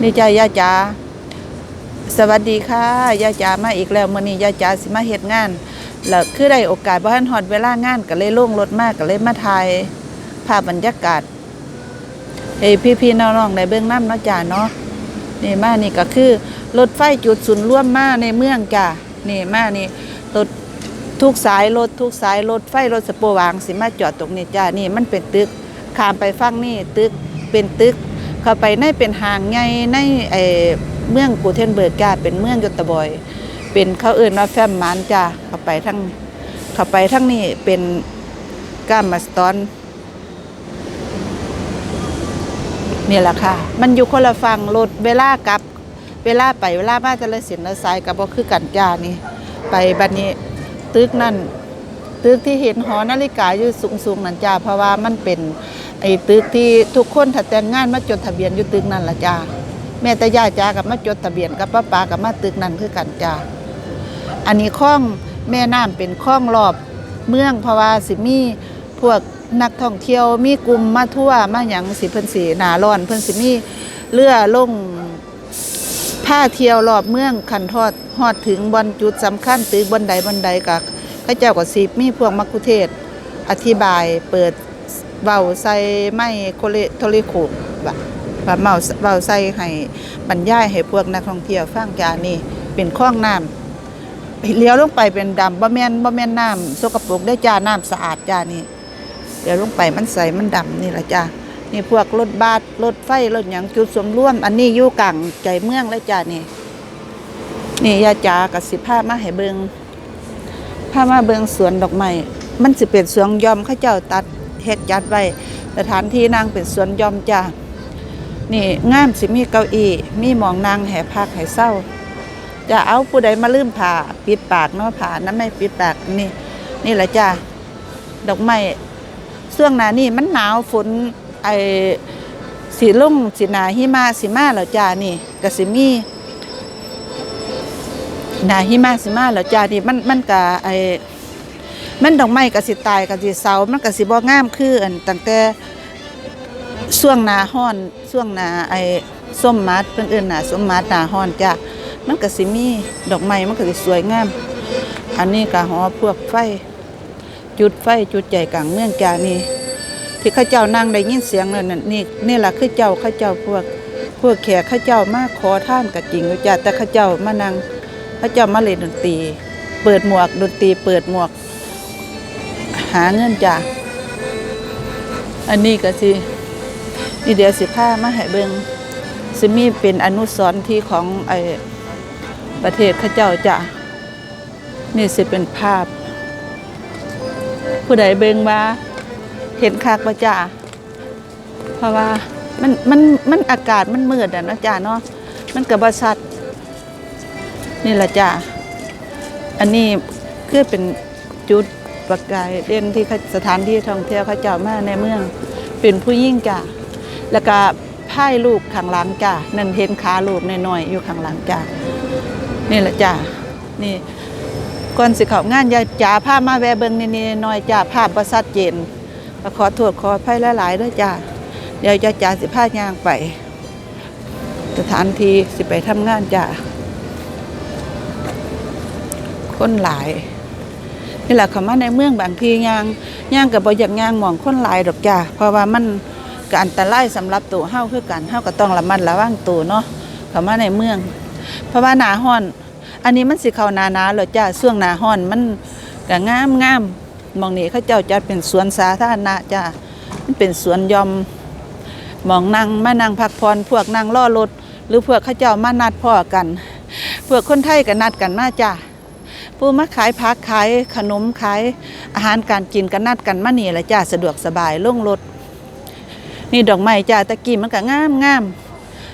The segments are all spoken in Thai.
นี่จ้าย่าจ๋าสวัสดีค่ะย่าจ๋ามาอีกแล้วมื้อนี้ย่าจ๋าสิมาเฮ็ดงานแล้วคือได้โอกาสบ่ทันฮอดเวลางานก็เลยลงรถมากก็เลยมาถ่ายภาพบรรยากาศให้พี่ๆน้องๆได้เบิ่งนำเนาะจ้าเนาะนี่มานี่ก็คือรถไฟจุดศูนย์รวมมาในเมืองจ้านี่มานี่รถทุกสายรถทุกสายรถไฟรถสโปวางสิมาจอดตรงนี้จ้านี่มันเป็นตึกข้ามไปฝั่งนี่ตึกเป็นตึก เข้าไปในเป็นหางใหญ่ในไอเมืองกูเทนเบิร์กาเป็นเมืองยตบอย เป็นเขาเอื่นว่าแฟมมานจ้าเข้าไปทั้งเข้าไปทั้งนี้เป็นก้ามมาสตอนนี่แหละค่ะ มันอยู่คนละฝั่งรถเวลากลับ เวลาไปเวลามาจะเลยสินละสายกับบ่คือกันจ้านี่ ไปบัดนี้ตึกนั่นตึกที่เห็นหอนาฬิกาอยู่สูงๆนั่นจ้าเพราะว่ามันเป็น ไอ้ตึกที่ทุกคนถ้าแต่งงานมาจดทะเบียนอยู่ตึกนั่นละจ้าแม่แต่ย่าจ้ากับมาจดทะเบียนกับป้าปากับมาตึกนั้นคือกันจ้าอันนี้คลองแม่น้ำเป็นคลองรอบเมืองเพราะว่าสิมีพวกนักท่องเที่ยวมีกลุ่มมาทั่วมาหยังสิเพิ่นสิหนาร้อน เพิ่นสิมีเรือลงผ้าเที่ยวรอบเมืองคันทอดฮอดถึงบอนจุดสำคัญตึกบนใดบนใดกับข้าเจ้าก็สิมีพวกมักคุเทศ อธิบายเปิด เบาใส่ไม่โคเลโทรโขงว่าว่าเมาเบาใส่ให้บรรยายให้พวกนักท่องเที่ยวฟังจานี่เป็นคลองน้ำเลี้ยวลงไปเป็นดำบ่แม่นบ่แม่นน้ำสกปรกได้จ้าน้ำสะอาดจ้านี่เดี๋ยวลงไปมันใสมันดำนี่ละจ้านี่พวกรถบัสรถไฟรถหยังจุดสมร่วม อันนี้อยู่กลางใจเมืองเลยจ้านี่นี่ยาจากับสิพามาให้เบิงพามาเบิงสวนดอกไม้มันสิเป็นสวนยอมข้าเจ้าตัด เฮ็ดจัดไว้ สถานที่นั่งเป็นสวนยอมจ้านี่งามสิมีเก้าอี้มีหมองนั่งแห่พักให้เศร้า จะเอาผู้ใดมาลืมผ่าปิดปากเนาะผ่านั้นไม่ปิดปากนี่ นี่แหละจ้าดอกไม้ช่วงหน้านี่มันหนาวฝนไอสีลุ่งสีนาหิมาสีมาแล้วจ้านี่กสิมีนาหิมาสีมาแล้วจ้านี่มันมันก็ไอ มันดอกไม้ก็สิตายก็สิเศร้ามันก็สิบ่งามคืออันตั้งแต่ช่วงหน้าร้อนช่วงหน้าไอ้ส้มมัดเพิ่นเอิ้นหน้าส้มมัดหนาร้อนจ้ะมันก็สิมีดอกไม้มันก็สิสวยงาม อันนี้ก็หอพวกไฟ จุดไฟจุดใจกลางเมืองจ้านี่ที่เขาเจ้านั่งได้ยินเสียงนั่นน่ะนี่นี่ล่ะคือเจ้าเขาเจ้าพวก พวกแขกเขาเจ้ามาขอท่านก็จริงจ้ะแต่เขาเจ้ามานั่งเขาเจ้ามาเล่นดนตรี เปิดหมวกดนตรีเปิดหมวก หาเงินจ้ะอันนี้ก็สินี่เดี๋ยวสิผ้ามาให้เบิงสิมีเป็นอนุสรณ์ที่ของไอประเทศข้าเจ้าจ้ะนี่สิเป็นภาพ ผู้ใดเบิงว่าเห็นคักประจ้าเพราะว่ามันมันมันอากาศมันมืดอะนะจ้าเนาะมันกับบชัดนี่แหละจ้าอันนี้คือเป็นจุด ประกายเด่นที่สถานที่ท่องเที่ยวเขาเจ้ามาในเมือง เป็นผู้ยิ่งจ้ะแล้วก็พ่ายลูกข้างหลังจ้ะนั่นเห็นขาลูกน้อยๆอยู่ข้างหลังจ้ะนี่แหละจ้ะนี่ก่อนสิเขางานยายจ๋าภาพมาแวะเบิงนี่น้อยจ้ะภาพบ่ชัดเจนก็ขอโทษขออภัยหลายๆด้วยจ้ะเดี๋ยวยายจ๋าสิพายางไป สถานที่สิไปทำงานจ้ะคนหลาย นี่แหละเขามาในเมืองบางทีย่างย่างกับบอยากย่างหมองคนลายดอกจ้าเพราะว่ามันก็อันตรายสำหรับตัวเฮาคือกันเฮาก็ต้องระมัดระวังตัวเนาะเขามาในเมือง เพราะว่าหนาฮ้อน อันนี้มันสิเข้านานาวแล้วจ้าช่วงหนาฮ้อนมันก็งามงามมองนี้เขาเจ้าจัดเป็นสวนสาธารณะจ้ามันเป็นสวนยอมมองนั่งมานั่งพักผ่อนพวกนั่งล่อรถหรือพวกเขาเจ้ามานัดพ่อกัน พวกคนไทยก็นัดกันมาจ้า ผู้มาขายผักขายขนมขายอาหารการกินกันนัดกันมานี่แหละจ้าสะดวกสบายลงรถนี่ดอกไม้จ้าตะกี้มันก็งามงาม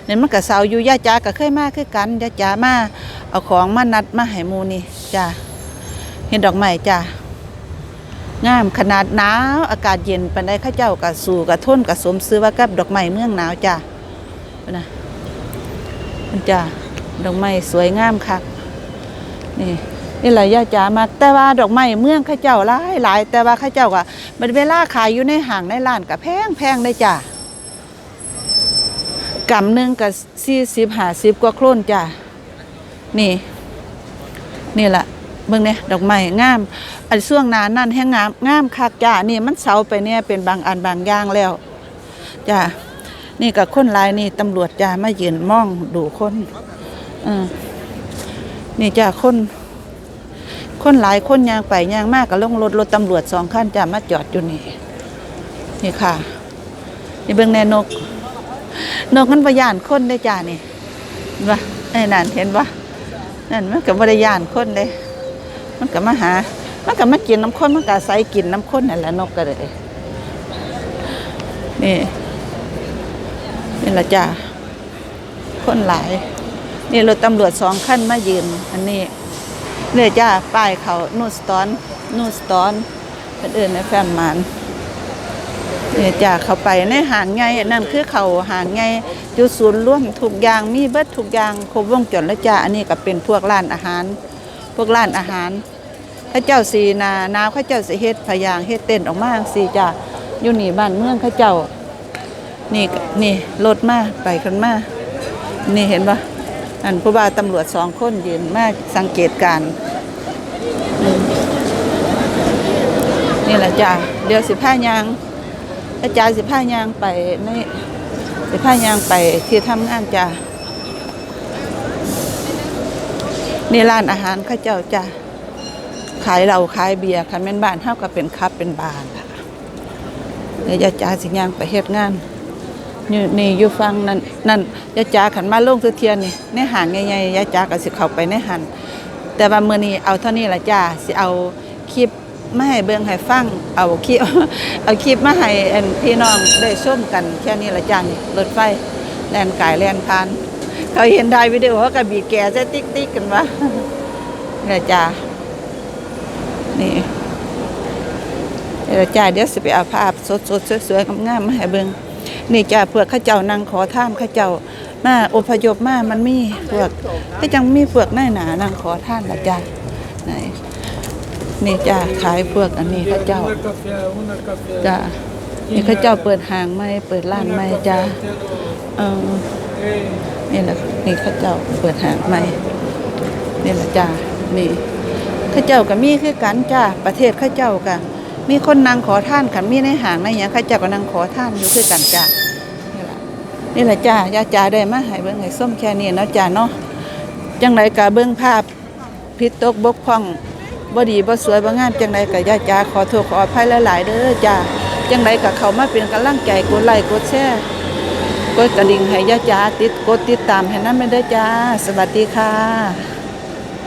เนี่ยมันก็เสาอยู่ย่าจ้าก็เคยมาคือกันย่าจ้ามาเอาของมานัดมาให้มูนี่จ้าเห็นดอกไม้จ้างามขนาดหนาวอากาศเย็นปานใดเข้าเจ้าก็สู่ก็ทนก็สมซื้อว่ากับดอกไม้เมืองหนาวจ้านะมันจ้าดอกไม้สวยงามคักนี่ นี่แหละย่าจ๋ามากแต่ว่าดอกไม้เมืองข้าเจ้าหลายหลายแต่ว่าข้าเจ้าก็มันเวลาขายอยู่ในห้างในร้านก็แพงแพงได้จ้ะกำหนึ่งกับสี่สิบห้าสิบกว่าโครนจ้ะนี่ นี่แหละเบิ่งเนี่ยดอกไม้งามอันช่วงนานั่นแห้งงามงามคักจ้านี่มันเสาไปเนี่ยเป็นบางอันบางอย่างแล้วจ้านี่กับคนลายนี่ตำรวจจ้ามายืนมองดูคนเออนี่จ้าคน คนหลายคนยางไปยางมากกับลงรถรถตำรวจสองคันจ้ามาจอดอยู่นี่ นี่ค่ะ นี่เบิ่งแนนก นกมันประยานคนได้จ้านี่เห็นปะไอ้นั่นเห็นปะนั่นมันกับบริยานคนเด้มันก็มาหา มันก็มากินน้ำข้นมันก็อาศัยกินน้ำข้นนั่นแหละนกก็เลยนี่นี่ละจ้าคนหลาย นี่รถตำรวจสองขั้นมายืนอันนี้ เลยจ้าป้ายเขานูสตอนนูสตอนเป็นอื่นในแฟนมันนี่จ้าเขาไปในหางไงนั่นคือเขาหางไงจุดศูนย์ร่วมทุกอย่างมีเบิดทุกอย่างครบวงจรแล้วจ้าอันนี้ก็เป็นพวกร้านอาหาร พวกร้านอาหารข้าเจ้าสีนานาข้าเจ้าสิเฮ็ดพยางเฮ็ดเต้นออกมาสีจ้าอยู่นี่บ้านเมืองข้าเจ้านี่นี่รถมาไปกันมานี่เห็นปะ อันผู้บ่าวตำรวจสองคนยืนมาสังเกตการนี่แหละจ้าเดี๋ยวสิผ้ายางอาจารย์สิผ้ายางไปในสิผ้ายางไปที่ทำงานจ้านี่ร้านอาหารข้าเจ้าจ้าขายเหล้าขายเบียร์คันแม่นบ้านเท่ากับเป็นคับเป็นบาร์ล่ะเดี๋ยวอาจารย์สิยางไปเฮ็ดงาน นี่นี่อยู่ฟังนั่นนั่นยาจาขันมาลงทุเทียนนี่ในหันใหญ่ๆยาจาก็สิเข้าไปในหันแต่ว่ามื้อนี้เอาเท่านี้ละจ้าสิเอาคลิปมาให้เบิ่งให้ฟังเอาคลิปเอาคลิปมาให้พี่น้องได้ชมกันแค่นี้ละจ้านี่รถไฟแล่นกายแล่นผ่านเขาเห็นได้วิดีโอเขาก็บีแกใส่ติ๊กๆกันว่านี่ละจ้านี่นี่ละจ้าเดี๋ยวสิไปเอาภาพสดๆสวยๆงามๆมาให้เบิ่ง นี่จ้าเพื่อข้าเจ้านั่งขอท่ามข้าเจ้ามาอพยพมามันมีเพือกก็จังมีเพือกหน้าหนานั่งขอท่านละจ้าไหนนี่จ้าขายเพือกอันนี้ข้าเจ้าจ้านี่ข้าเจ้าเปิดห้างไหมเปิดร้านไหมจ้าเออนี่แหละนี่ข้าเจ้าเปิดห้างไหมนี่แหละจ้านี่ข้าเจ้าก็มีคือกันจ้าประเทศข้าเจ้าก็ มีคนนั่งขอท่านขันมีในห้างในอย่างข้าเจ้าก็นั่งขอท่านอยู่คือกันจ้านี่ล่ะนี่แหละจ้ายาจ่าได้มาให้เบิ่งให้ส้มแค่นี้เนาะจ้าเนาะจังไดก็เบิ่งภาพผิดตกบกพร่องบ่ดีบ่สวยบ่งามจังไดก็ยาจ่าขอโทษขออภัยหลายๆเด้อจ้าจังไดก็เขามาเป็นกำลังใจกดไลค์กดแชร์กดกระดิ่งให้ยาจ่าติดกดติดตามให้นำเด้จ้า สวัสดีค่ะ